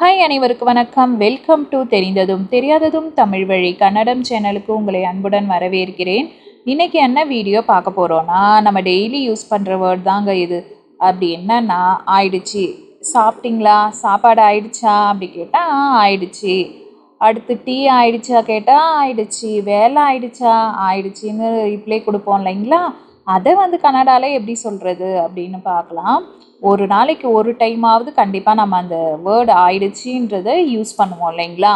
Hi அனைவருக்கு வணக்கம். Welcome to தெரிந்ததும் தெரியாததும் தமிழ் வழி. கன்னடம் சேனலுக்கு உங்களை அன்புடன் வரவேற்கிறேன். இன்றைக்கி என்ன வீடியோ பார்க்க போகிறோன்னா நம்ம டெய்லி யூஸ் பண்ணுற வேர்ட் தாங்க இது. அப்படி என்னன்னா ஆயிடுச்சு. சாப்பிட்டீங்களா? சாப்பாடு ஆயிடுச்சா? அப்படி கேட்டால் ஆயிடுச்சு. அடுத்து டீ ஆயிடுச்சா? கேட்டால் ஆயிடுச்சு. வேலை ஆயிடுச்சா? ஆயிடுச்சின்னு ரிப்ளை கொடுப்போம் இல்லைங்களா? அதை வந்து கன்னடாவில் எப்படி சொல்கிறது அப்படின்னு பார்க்கலாம். ஒரு நாளைக்கு ஒரு டைமாவது கண்டிப்பாக நம்ம அந்த வேர்டு ஆயிடுச்சுன்றதை யூஸ் பண்ணுவோம் இல்லைங்களா?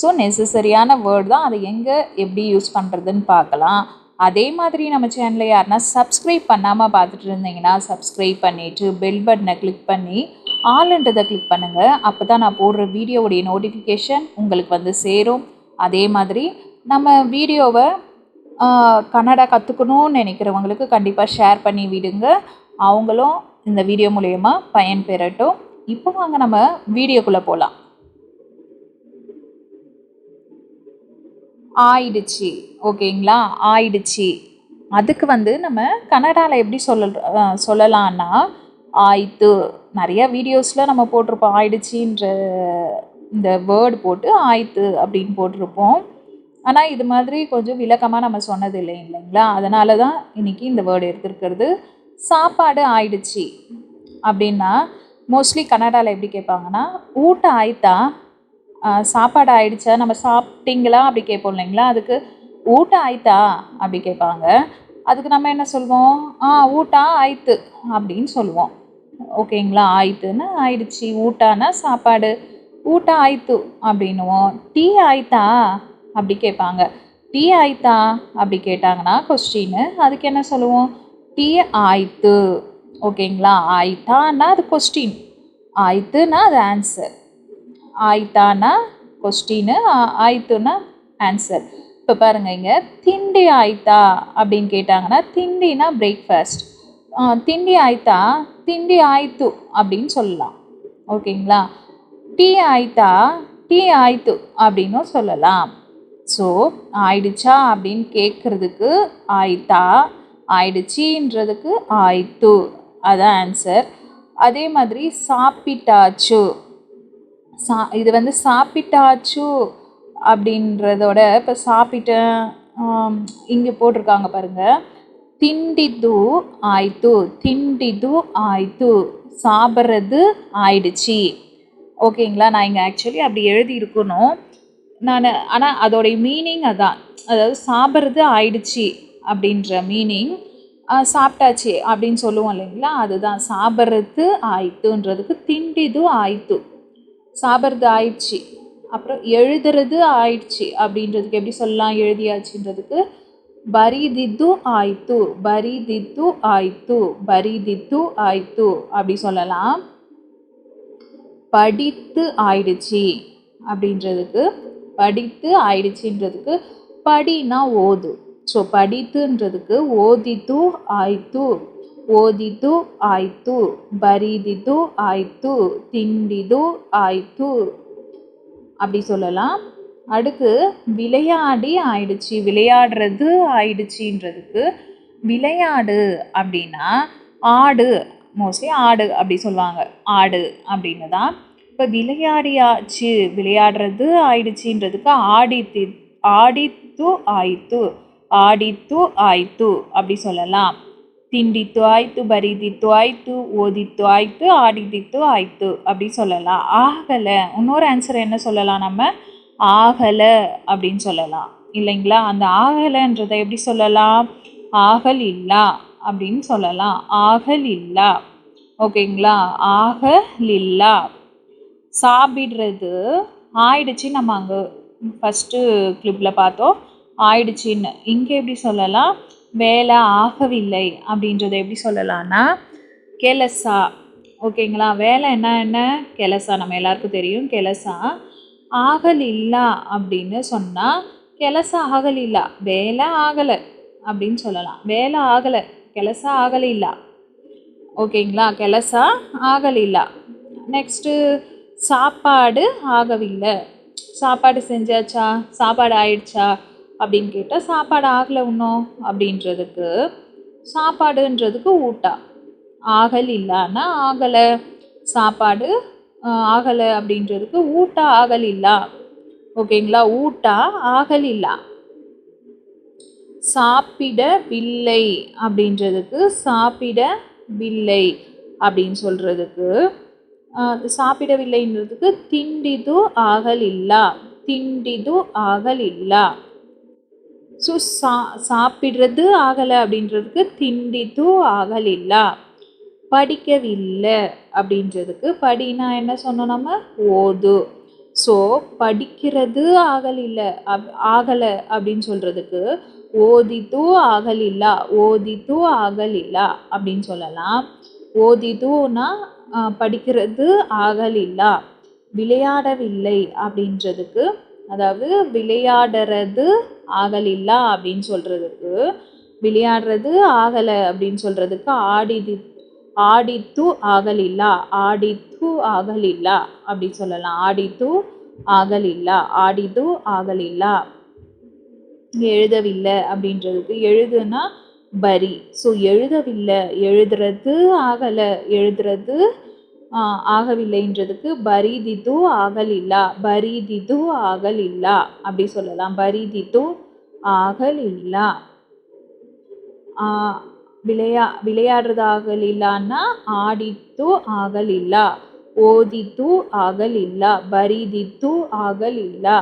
ஸோ நெசசரியான வேர்டு தான் அதை எங்கே எப்படி யூஸ் பண்ணுறதுன்னு பார்க்கலாம். அதே மாதிரி நம்ம சேனலை யாருன்னா சப்ஸ்கிரைப் பண்ணாமல் பார்த்துட்டு இருந்தீங்கன்னா சப்ஸ்கிரைப் பண்ணிவிட்டு பெல் பட்டனை கிளிக் பண்ணி ஆளுன்றதை கிளிக் பண்ணுங்கள் அப்போ தான் நான் போடுற வீடியோவுடைய நோட்டிஃபிகேஷன் உங்களுக்கு வந்து சேரும். அதே மாதிரி நம்ம வீடியோவை கன்னடா கற்றுக்கணும்னு நினைக்கிறவங்களுக்கு கண்டிப்பாக ஷேர் பண்ணி விடுங்க. அவங்களும் இந்த வீடியோ மூலயமா பயன் பெறட்டும் இப்போ வாங்க நம்ம வீடியோக்குள்ளே போகலாம் ஆயிடுச்சு. ஓகேங்களா? ஆயிடுச்சு. அதுக்கு வந்து நம்ம கனடாவில் எப்படி சொல்ல சொல்லலான்னா ஆயித்து நிறைய வீடியோஸில் நம்ம போட்டிருப்போம். ஆயிடுச்சின்ற இந்த வேர்டு போட்டு ஆயித்து அப்படின்னு போட்டிருப்போம். ஆனால் இது மாதிரி கொஞ்சம் விளக்கமாக நம்ம சொன்னது இல்லை இல்லைங்களா? அதனால தான் இன்றைக்கி இந்த வேர்டு எடுத்துருக்கிறது. சாப்பாடு ஆயிடுச்சு. அப்படின்னா மோஸ்ட்லி கன்னடாவில் எப்படி கேட்பாங்கன்னா ஊட்ட ஆயிட்டா சாப்பாடு ஆயிடுச்சா நம்ம சாப்பிட்டீங்களா அப்படி கேட்போம் இல்லைங்களா? அதுக்கு ஊட்ட ஆயிட்டா அப்படி கேட்பாங்க. அதுக்கு நம்ம என்ன சொல்வோம்? ஆ ஊட்டா ஆயித்து அப்படின்னு சொல்லுவோம் ஓகேங்களா? ஆயித்துன்னா ஆயிடுச்சு. ஊட்டானா சாப்பாடு. ஊட்டா ஆயித்து அப்படின்னுவோம். டீ ஆயித்தா அப்படி கேட்பாங்க. டீ ஆயித்தா அப்படி கேட்டாங்கன்னா கொஸ்டின்னு அதுக்கு என்ன சொல்லுவோம்? டீ ஆயித்து ஓகேங்களா? ஆயிட்டானா அது கொஸ்டின் ஆயித்துனா அது ஆன்சர் ஆயித்தானா கொஸ்டின்னு ஆயித்துனா ஆன்சர் இப்போ பாருங்க இங்கே திண்டி ஆயித்தா அப்படின்னு கேட்டாங்கன்னா திண்டினா பிரேக்ஃபாஸ்ட் திண்டி ஆயித்தா திண்டி ஆயித்து அப்படின்னு சொல்லலாம். ஓகேங்களா? டீ ஆயித்தா டீ ஆயித்து அப்படின்னும் சொல்லலாம். ஸோ ஆயிடுச்சா அப்படின்னு கேட்குறதுக்கு ஆயித்தா ஆயிடுச்சின்றதுக்கு ஆயித்து அதான் ஆன்சர் அதே மாதிரி சாப்பிட்டாச்சு. சா இது வந்து சாப்பிட்டாச்சு அப்படின்றதோட இப்போ சாப்பிட்டேன். இங்கே போட்டிருக்காங்க பாருங்கள் திண்டிது ஆயித்து திண்டிது ஆயித்து சாப்பிட்றது ஆயிடுச்சு. ஓகேங்களா? நான் இங்கே ஆக்சுவலி அப்படி எழுதியிருக்கணும். நான் ஆனால் அதோடைய மீனிங் அதான். அதாவது சாப்பிட்றது ஆயிடுச்சு. அப்படின்ற மீனிங் சாப்பிட்டாச்சு அப்படின்னு சொல்லுவோம் இல்லைங்களா? அதுதான் சாப்பிட்றது ஆயித்துன்றதுக்கு திண்டிது ஆயித்து சாப்பிட்றது ஆயிடுச்சு. அப்புறம் எழுதுறது ஆயிடுச்சு அப்படின்றதுக்கு எப்படி சொல்லலாம்? எழுதியாச்சுன்றதுக்கு பரிதித்து ஆய்த்து பரிதித்து ஆய்த்து பரிதித்து ஆய்த்து அப்படி சொல்லலாம். படித்து ஆயிடுச்சு அப்படின்றதுக்கு படித்து ஆயிடுச்சுன்றதுக்கு படினா ஓது. ஸோ படித்துன்றதுக்கு ஓதித்து ஆய்த்து ಓದಿತು ಆಯಿತು ಬರೀದಿತು ಆಯಿತು திண்டிது ஆயித்து அப்படி சொல்லலாம் அடுத்து விளையாடி ஆயிடுச்சு விளையாடுறது ஆயிடுச்சுன்றதுக்கு விளையாடு அப்படின்னா ஆடு மோஸ்ட்லி ஆடு அப்படி சொல்லுவாங்க ஆடு அப்படின்னு தான் இப்போ விளையாடியாச்சு விளையாடுறது ஆயிடுச்சுன்றதுக்கு ஆடித்து ஆடித்து ஆயித்து ஆடித்து ஆயித்து அப்படி சொல்லலாம். திண்டித்து ஆய்த்து பரிதித்து ஆய்த்து ஓதித்து ஆய்த்து ஆடிதித்து ஆய்த்து அப்படி சொல்லலாம். ஆகலை. இன்னொரு ஆன்சர் என்ன சொல்லலாம் நம்ம? ஆகலை அப்படின்னு சொல்லலாம். இல்லைங்களா? அந்த ஆகலைன்றதை எப்படி சொல்லலாம்? ஆகல் இல்லா அப்படின்னு சொல்லலாம். ஆகல் இல்லா. ஓகேங்களா? ஆகல் லில்லா சாப்பிடுறது ஆயிடுச்சு. நம்ம அங்கே ஃபஸ்ட்டு கிளிப்பில் பார்த்தோம். ஆயிடுச்சின்னு. இங்கே எப்படி சொல்லலாம்? வேலை ஆகவில்லை அப்படின்றத எப்படி சொல்லலாம்னா கெலசா. ஓகேங்களா? வேலை என்ன என்ன? கெலசா. நம்ம எல்லாருக்கும் தெரியும். கெலசா. ஆகலில்லா அப்படின்னு சொன்னால் கெலசா ஆகலில்லா. வேலை ஆகலை அப்படின்னு சொல்லலாம். வேலை ஆகலை. கெலசா ஆகலில்லா. ஓகேங்களா? கெலசா ஆகலில்லா. நெக்ஸ்ட்டு சாப்பாடு ஆகவில்லை. சாப்பாடு செஞ்சாச்சா? சாப்பாடு ஆயிடுச்சா? அப்படின்னு கேட்டால் சாப்பாடு ஆகலை இன்னும் அப்படின்றதுக்கு சாப்பாடுன்றதுக்கு ஊட்டா. ஆகல் இல்லைன்னா ஆகலை. சாப்பாடு ஆகலை அப்படின்றதுக்கு ஊட்டா ஆகல் இல்லா. ஓகேங்களா? ஊட்டா ஆகல் இல்லா. சாப்பிடவில்லை அப்படின்றதுக்கு சாப்பிடவில்லை அப்படின்னு சொல்கிறதுக்கு சாப்பிடவில்லைன்றதுக்கு திண்டிது ஆகலில்லா திண்டிது ஆகலில்லா ஸோ சா சாப்பிடுறது ஆகலை அப்படின்றதுக்கு திண்டித்து ஆகலில்லா. படிக்கவில்லை அப்படின்றதுக்கு படினா என்ன சொன்னோம் நம்ம? ஓது. ஸோ படிக்கிறது ஆகலில்லை அப் ஆகலை அப்படின்னு சொல்கிறதுக்கு ஓதித்து ஆகலில்லா ஓதித்து ஆகலில்லா அப்படின்னு சொல்லலாம். ஓதித்துனா படிக்கிறது ஆகலில்லா விளையாடவில்லை அப்படின்றதுக்கு அதாவது விளையாடுறது ஆகலில்லா அப்படின்னு சொல்கிறதுக்கு விளையாடுறது ஆகலை அப்படின்னு சொல்கிறதுக்கு ஆடிதி ஆடித்து ஆகலில்ல ஆடித்து இல்லா அப்படி சொல்லலாம். ஆடித்து ஆகலில்ல ஆடித்து ஆகலில்லா. எழுதவில்லை அப்படின்றதுக்கு எழுதுனா பரி. ஸோ எழுதவில்லை எழுதுறது ஆகலை எழுதுறது ஆகவில்லைன்றதுக்கு பரிதித்து ஆகலில்லா பரிதித்து ஆகலில்லா அப்படி சொல்லலாம். பரிதித்து ஆகலில்லா. விளையா விளையாடுறது ஆகலில்லான்னா ஆடித்து ஆகலில்லா ஓதித்து ஆகலில்லா பரிதித்து ஆகலில்லா.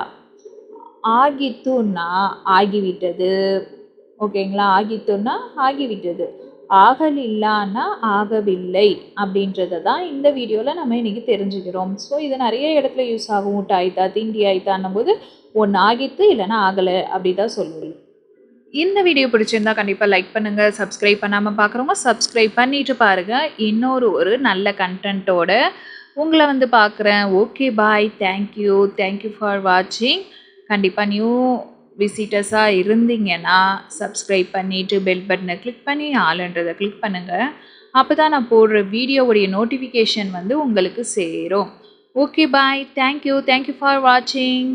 ஆகித்துன்னா ஆகிவிட்டது. ஓகேங்களா? ஆகித்துன்னா ஆகிவிட்டது. ஆகல் இல்லான்னா ஆகவில்லை அப்படின்றத தான் இந்த வீடியோவில் நம்ம இன்றைக்கி தெரிஞ்சுக்கிறோம். ஸோ இது நிறைய இடத்துல யூஸ் ஆகும். ஊட்ட ஆயித்தா திண்டி ஆயித்தான்னும் போது ஒன்று ஆகித்து இல்லைன்னா ஆகலை அப்படி தான் சொல்லுவோம் இந்த வீடியோ பிடிச்சிருந்தா கண்டிப்பாக லைக் பண்ணுங்கள் சப்ஸ்கிரைப் பண்ணாமல் பார்க்குறவங்க சப்ஸ்கிரைப் பண்ணிட்டு பாருங்கள் இன்னொரு ஒரு நல்ல கண்டென்ட்டோட உங்களை வந்து பார்க்குறேன் okay bye thank you thank you for வாட்சிங் கண்டிப்பாக நியூ விசிட்டர்ஸாக இருந்தீங்கன்னா சப்ஸ்கிரைப் பண்ணிவிட்டு பெல் பட்டனை கிளிக் பண்ணி ஆளுன்றதை கிளிக் பண்ணுங்கள் அப்போ தான் நான் போடுற வீடியோவுடைய நோட்டிஃபிகேஷன் வந்து உங்களுக்கு சேரும். Okay bye thank you thank you for வாட்சிங்